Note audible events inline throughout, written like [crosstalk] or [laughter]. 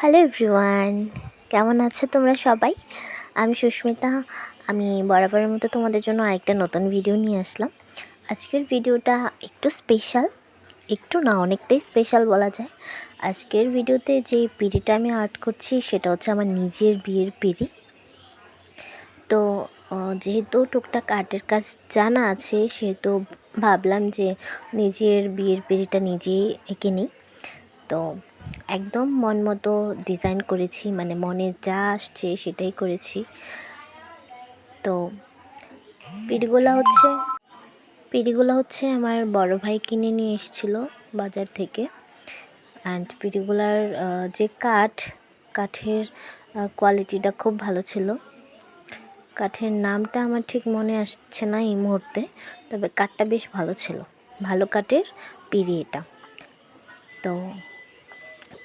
Hello everyone কেমন আছো তোমরা সবাই? আমি সুস্মিতা। আমি বরাবরের মতো তোমাদের জন্য আরেকটা নতুন ভিডিও নিয়ে আসলাম। আজকের ভিডিওটা একটু স্পেশাল একটু না, অনেকটাই স্পেশাল বলা যায়। আজকের ভিডিওতে যে পিড়িটা আমি আর্ট করছি, সেটা হচ্ছে আমার নিজের বিয়ের পিড়ি। তো যেহেতু টুকটাক আর্টের কাজ জানা আছে, সেহেতু ভাবলাম যে নিজের বিয়ের পিড়িটা নিজেই এঁকে নিই। তো একদম মন মতো ডিজাইন করেছি মানে মনে যা আসছে সেটাই করেছি। তো পিড়িগুলো হচ্ছে পিড়িগুলো হচ্ছে আমার বড় ভাই কিনে নিয়ে এসেছিল বাজার থেকে। অ্যান্ড পিড়িগুলার যে কাঠ, কাঠের কোয়ালিটিটা খুব ভালো ছিল। কাঠের নামটা আমার ঠিক মনে আসছে না এই মুহূর্তে, তবে কাঠটা বেশ ভালো ছিল। ভালো কাঠের পিড়ি এটা। তো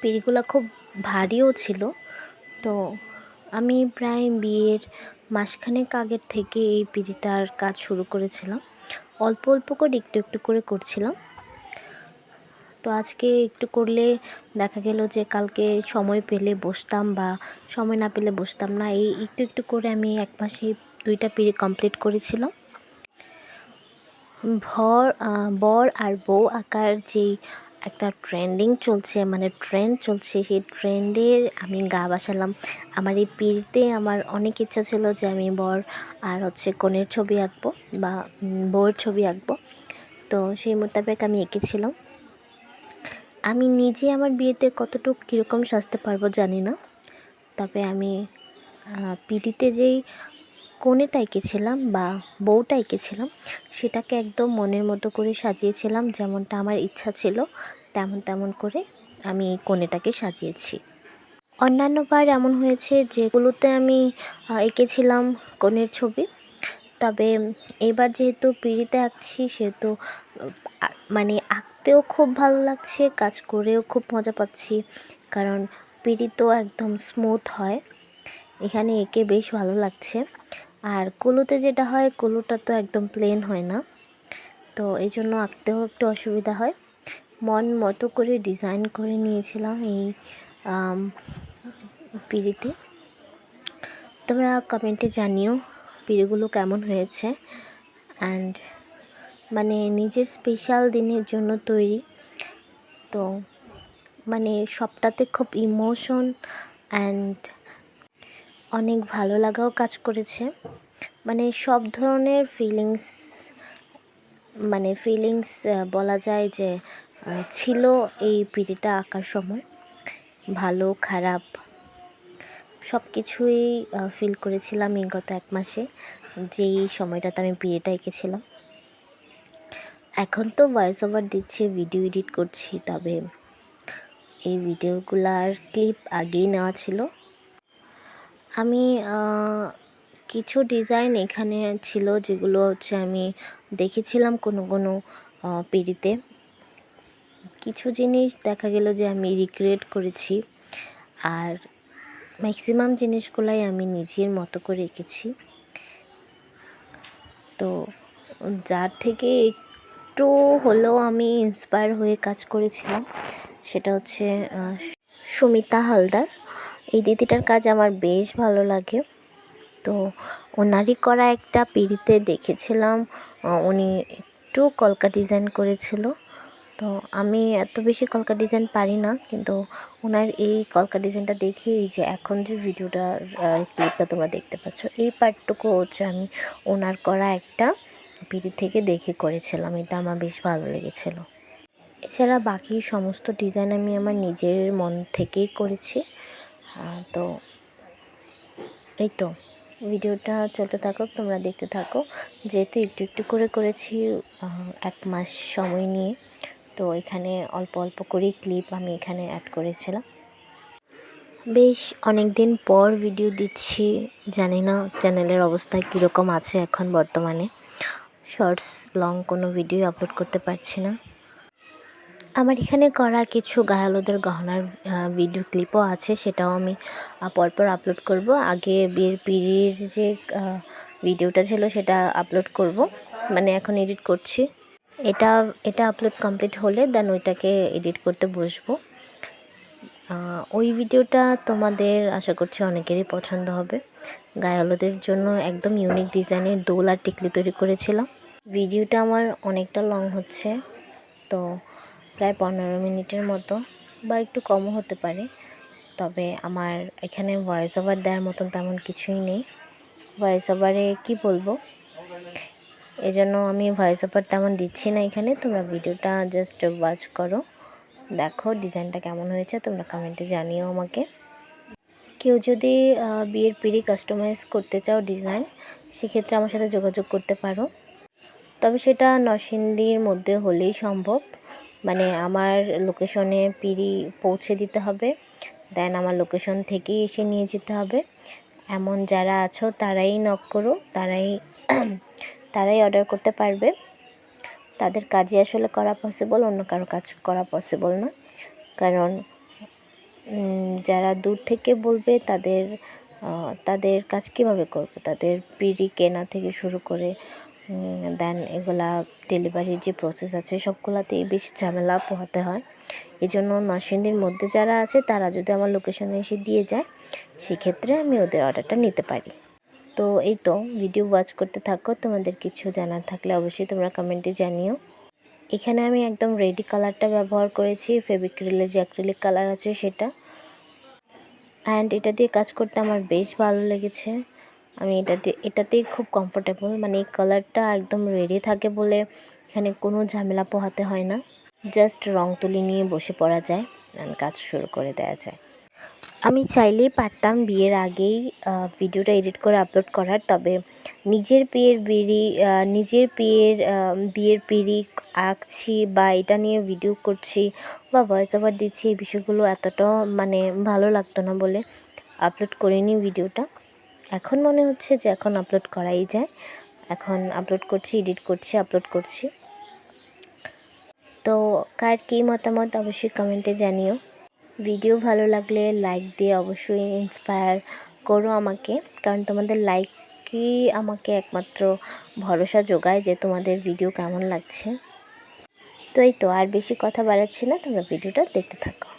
পিড়িগুলো খুব ভারীও ছিল। তো আমি প্রায় বিয়ের মাসখানেক আগের থেকে এই পিড়িটার কাজ শুরু করেছিলাম। অল্প অল্প করে একটু একটু করে করছিলাম। তো আজকে একটু করলে দেখা গেল যে কালকে সময় পেলে বসতাম বা সময় না পেলে বসতাম না। এই একটু একটু করে আমি এক মাসে দুইটা পিড়ি কমপ্লিট করেছিলাম। ভর বর আর বউ আঁকার যেই একটা ট্রেন্ডিং চলছে মানে ট্রেন্ড চলছে। সেই ট্রেন্ডের আমি গা বাসালাম। আমার এই পিড়িতে আমার অনেক ইচ্ছা ছিল যে আমি বর আর হচ্ছে কনের ছবি আঁকবো বা বউয়ের ছবি আঁকবো। তো সেই মোতাবেক আমি এঁকেছিলাম। আমি নিজে আমার বিয়েতে কতটুকু কীরকম সাজতে পারব জানি না। তবে আমি পিড়িতে যেই কনেটা এঁকেছিলাম বা বউটা এঁকেছিলাম, সেটাকে একদম মনের মতো করে সাজিয়েছিলাম, যেমনটা আমার ইচ্ছা ছিল, তেমন তেমন করে আমি কনেটাকে সাজিয়েছি। অন্যান্যবার এমন হয়েছে যেগুলোতে আমি এঁকেছিলাম কনের ছবি। তবে এবার যেহেতু পিড়িতে আঁকছি, সেহেতু মানে আঁকতেও খুব ভালো লাগছে, কাজ করেও খুব মজা পাচ্ছি, কারণ পিড়ি তো একদম স্মুথ হয়। এখানে এঁকে বেশ ভালো লাগছে। আর কুলোতে যেটা হয়, কুলোটা তো একদম প্লেন হয় না। তো এই জন্য আঁকতেও একটু অসুবিধা হয়। মন মতো করে ডিজাইন করে নিয়েছিলাম এই পিড়িতে। তোমরা কমেন্টে জানিও পিড়িগুলো কেমন হয়েছে। অ্যান্ড মানে নিজের স্পেশাল দিনের জন্য তৈরি। তো মানে সবটাতে খুব ইমোশন অ্যান্ড অনেক ভালো লাগাও কাজ করেছে। মানে সব ধরনের ফিলিংস মানে ফিলিংস বলা যায় যে ছিল এই পিড়িটা আঁকার সময়। ভালো, খারাপ সব কিছুই ফিল করেছিলাম এই গত এক মাসে, যেই সময়টাতে আমি পিড়িটা এঁকেছিলাম। এখন তো ভয়েস ওভার দিচ্ছি ভিডিও এডিট করছি, তবে এই ভিডিওগুলার ক্লিপ আগেই নেওয়া ছিল। আমি কিছু ডিজাইন এখানে ছিল যেগুলো হচ্ছে আমি দেখেছিলাম কোনো কোনো পিড়িতে। কিছু জিনিস দেখা গেল যে আমি রিক্রিয়েট করেছি। আর ম্যাক্সিমাম জিনিসগুলাই আমি নিজের মতো করে এঁকেছি তো যার থেকে একটু হলেও আমি ইন্সপায়ার হয়ে কাজ করেছিলাম, সেটা হচ্ছে সুমিতা হালদার। এই দিদিটার কাজ আমার বেশ ভালো লাগে। তো ওনারই করা একটা পিড়িতে দেখেছিলাম উনি একটু কলকা ডিজাইন করেছিল। তো আমি এত বেশি কলকা ডিজাইন পারি না, কিন্তু ওনার এই কলকা ডিজাইনটা দেখে এই যে এখন যে ভিডিওটা ক্লিপটা তোমরা দেখতে পাচ্ছ, এই পার্টটুকু হচ্ছে আমি ওনার করা একটা পিড়ি থেকে দেখে করেছিলাম, এটা আমার বেশ ভালো লেগেছিলো। এছাড়া বাকি সমস্ত ডিজাইন আমি আমার নিজের মন থেকেই করেছি। তো এই তো ভিডিওটা চলতে থাকুক, তোমরা দেখতে থাকো। যেহেতু একটু একটু করে করেছি এক মাস সময় নিয়ে, তো এখানে অল্প অল্প করেই ক্লিপ আমি এখানে অ্যাড করেছিলাম। বেশ অনেক দিন পর ভিডিও দিচ্ছি, জানি না চ্যানেলের অবস্থা কীরকম আছে এখন বর্তমানে। শর্টস, লং কোনো ভিডিও আপলোড করতে পারছি না। আমার এখানে করা কিছু গায়ালোদের গহনার ভিডিও ক্লিপও আছে, সেটাও আমি পরপর আপলোড করব। আগে বিয়ের পিড়ির যে ভিডিওটা ছিল সেটা আপলোড করব। মানে এখন এডিট করছি। এটা এটা আপলোড কমপ্লিট হলে দেন ওইটাকে এডিট করতে বসবো। ওই ভিডিওটা তোমাদের আশা করছি অনেকেরই পছন্দ হবে। গায়ে হলুদের জন্য একদম ইউনিক ডিজাইনের দোল আর টিকলি তৈরি করেছিলাম। ভিডিওটা আমার অনেকটা লং হচ্ছে। তো প্রায় পনেরো মিনিটের মতো বা একটু কমও হতে পারে। তবে আমার এখানে ভয়েস ওভার দেওয়ার মতন তেমন কিছুই নেই। ভয়েস ওভারে কী বলব? এজন্য আমি ভয়েস ওভার তেমন দিচ্ছি না এখানে। তোমরা ভিডিওটা জাস্ট ওয়াচ করো। দেখো ডিজাইনটা কেমন হয়েছে, তোমরা কমেন্টে জানিও আমাকে। কেউ যদি বিয়ের পিড়ি কাস্টমাইজ করতে চাও ডিজাইন সেক্ষেত্রে আমার সাথে যোগাযোগ করতে পারো। তবে সেটা নরসিংদীর মধ্যে হলেই সম্ভব। মানে আমার লোকেশনে পিড়ি পৌঁছে দিতে হবে। দেন আমার লোকেশন থেকেই এসে নিয়ে যেতে হবে। এমন যারা আছো, তারাই নক করো, তারাই [clears throat] তারাই অর্ডার করতে পারবে। তাদের কাজই আসলে করা পসিবল অন্য কারও কাজ করা পসিবল না। কারণ যারা দূর থেকে বলবে, তাদের তাদের কাজ কীভাবে করব? তাদের পিড়ি কেনা থেকে শুরু করে দেন এগুলা ডেলিভারির যে প্রসেস আছে, সবগুলাতেই বেশি ঝামেলা পোহাতে হয়। এই জন্য নরসিংদীর মধ্যে যারা আছে, তারা যদি আমার লোকেশনে এসে দিয়ে যায়, সেক্ষেত্রে আমি ওদের অর্ডারটা নিতে পারি। তো এই তো ভিডিও ওয়াচ করতে থাকো। তোমাদের কিছু জানার থাকলে অবশ্যই তোমরা কমেন্টে জানিও। এখানে আমি একদম রেডি কালারটা ব্যবহার করেছি। ফেবিক্রিলের যে অ্যাক্রিলিক কালার আছে, সেটা। অ্যান্ড এটা দিয়ে কাজ করতে আমার বেশ ভালো লেগেছে। আমি এটাতে, এটাতেই খুব কমফোর্টেবল মানে এই কালারটা একদম রেডি থাকে বলে এখানে কোনো ঝামেলা পোহাতে হয় না। জাস্ট রং তুলি নিয়ে বসে পড়া যায় অ্যান্ড কাজ শুরু করে দেওয়া যায়। আমি চাইলেই পারতাম বিয়ের আগেই ভিডিওটা এডিট করে আপলোড করার, তবে নিজের বিয়ের বিড়ি নিজের বিয়ের বিয়ের পিড়ি আঁকছি বা এটা নিয়ে ভিডিও করছি বা ভয়েস ওভার দিচ্ছি, এই বিষয়গুলো এতটাও মানে ভালো লাগতো না বলে আপলোড করিনি ভিডিওটা এখন মনে হচ্ছে যে এখন আপলোড করাই যায়। এখন আপলোড করছি এডিট করছি আপলোড করছি। তো কার কী মতামত অবশ্যই কমেন্টে জানিও। ভিডিও ভালো লাগলে লাইক দিয়ে অবশ্যই ইন্সপায়ার করো আমাকে। কারণ তোমাদের লাইকই আমাকে একমাত্র ভরসা যোগায় যে তোমাদের ভিডিও কেমন লাগছে। তো এই তো, আর বেশি কথা বাড়াচ্ছি না, তোমরা ভিডিওটা দেখতে থাকো।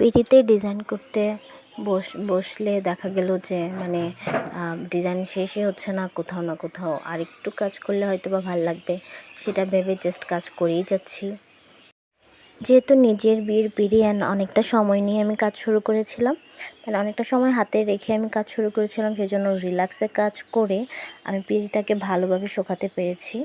পিঠিতে ডিজাইন করতে বস, বসলে দেখা গেল যে মানে ডিজাইন শেষই হচ্ছে না, কোথাও না কোথাও আর একটু কাজ করলে হয়তো বা ভালো লাগবে। সেটা ভেবে জাস্ট কাজ করেই যাচ্ছি। যেহেতু নিজের বিয়ের পিরিয়ান অনেকটা সময় নিয়ে আমি কাজ শুরু করেছিলাম মানে অনেকটা সময় হাতে রেখে আমি কাজ শুরু করেছিলাম সেই জন্য রিল্যাক্সে কাজ করে আমি পিড়িটাকে ভালোভাবে শোকাতে পেরেছি।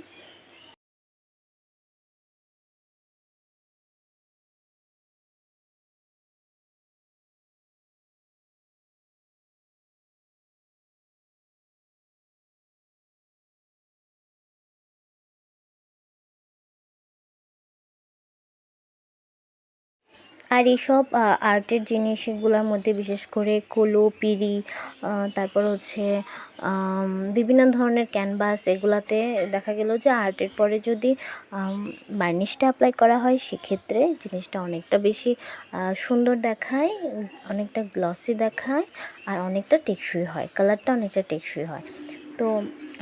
আর এইসব আর্টের জিনিস এগুলোর মধ্যে বিশেষ করে কলো, পিড়ি তারপর হচ্ছে বিভিন্ন ধরনের ক্যানভাস এগুলাতে দেখা গেল যে আর্টের পরে যদি বার্নিশটা অ্যাপ্লাই করা হয়, সেক্ষেত্রে জিনিসটা অনেকটা বেশি সুন্দর দেখায়, অনেকটা গ্লসি দেখায় আর অনেকটা টেকসই হয় কালারটা অনেকটা টেকসই হয়। তো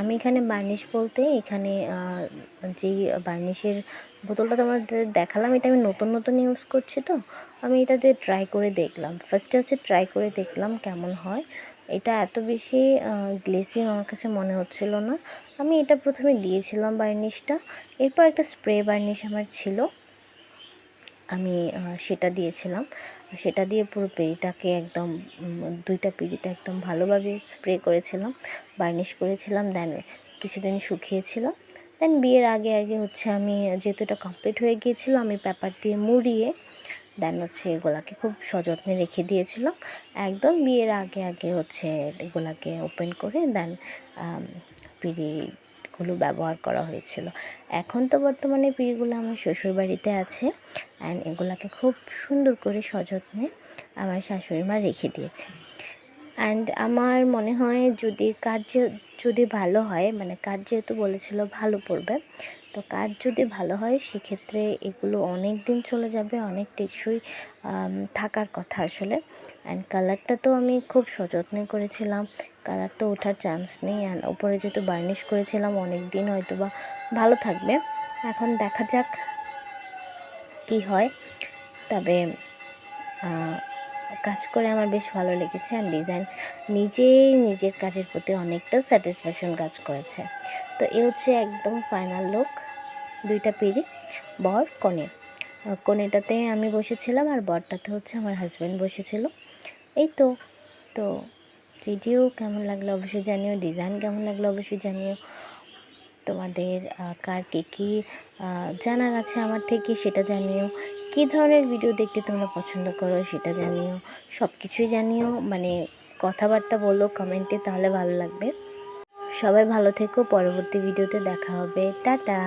আমি এখানে বার্নিশ বলতে এখানে যেই বার্নিশের বোতলটা তোমাদের দেখালাম, এটা আমি নতুন নতুন ইউজ করছি তো। আমি এটাতে ট্রাই করে দেখলাম। ফার্স্টে হচ্ছে ট্রাই করে দেখলাম কেমন হয়। এটা এত বেশি গ্লেসি আমার কাছে মনে হচ্ছিল না। আমি এটা প্রথমে দিয়েছিলাম বার্নিশটা এরপর একটা স্প্রে বার্নিশ আমার ছিল। আমি সেটা দিয়েছিলাম। সেটা দিয়ে পুরো পেড়িটাকে একদম দুইটা পিড়িতে একদম ভালোভাবে স্প্রে করেছিলাম বার্নিশ করেছিলাম দেন কিছুদিন শুকিয়েছিলাম। দেন বিয়ের আগে আগে হচ্ছে আমি যেহেতু এটা কমপ্লিট হয়ে গিয়েছিল, আমি পেপার দিয়ে মুড়িয়ে দেন হচ্ছে এগুলাকে খুব সযত্নে রেখে দিয়েছিলাম। একদম বিয়ের আগে আগে হচ্ছে এগুলাকে ওপেন করে দেন পিড়িগুলো ব্যবহার করা হয়েছিল। এখন তো বর্তমানে পিড়িগুলো আমার শ্বশুরবাড়িতে আছে অ্যান্ড এগুলাকে খুব সুন্দর করে সযত্নে আমার শাশুড়ি মা রেখে দিয়েছে। অ্যান্ড আমার মনে হয় যদি কাজ যদি ভালো হয় মানে কাজ যেহেতু বলেছিল ভালো পড়বে, তো কাজ যদি ভালো হয়, সেক্ষেত্রে এগুলো অনেক দিন চলে যাবে, অনেক টেকসই থাকার কথা আসলে। অ্যান্ড কালারটা তো আমি খুব সযত্নে করেছিলাম কালার তো ওঠার চান্স নেই অ্যান্ড ওপরে যেহেতু বার্নিশ করেছিলাম, অনেক দিন হয়তো বা ভালো থাকবে। এখন দেখা যাক কি হয়, তবে কাজ করে আমার বেশ ভালো লেগেছে আর ডিজাইন নিজেই নিজের কাজের প্রতি অনেকটা স্যাটিসফ্যাকশন কাজ করেছে। তো এ হচ্ছে একদম ফাইনাল লুক দুইটা পিড়ি, বর, কনে। কনেটাতে আমি বসেছিলাম আর বরটাতে হচ্ছে আমার হাজব্যান্ড বসেছিল। এই তো তো ভিডিও কেমন লাগল অবশ্যই জানিও ডিজাইন কেমন লাগল অবশ্যই জানিও। তোমাদের কার কে কী জানার আছে আমার থেকে সেটা জানিও। কী ধরনের ভিডিও দেখতে তোমরা পছন্দ করো সেটা জানিও সব কিছুই জানিও মানে কথাবার্তা বলো কমেন্টে তাহলে ভালো লাগবে। সবাই ভালো থেকো, পরবর্তী ভিডিওতে দেখা হবে। টাটা!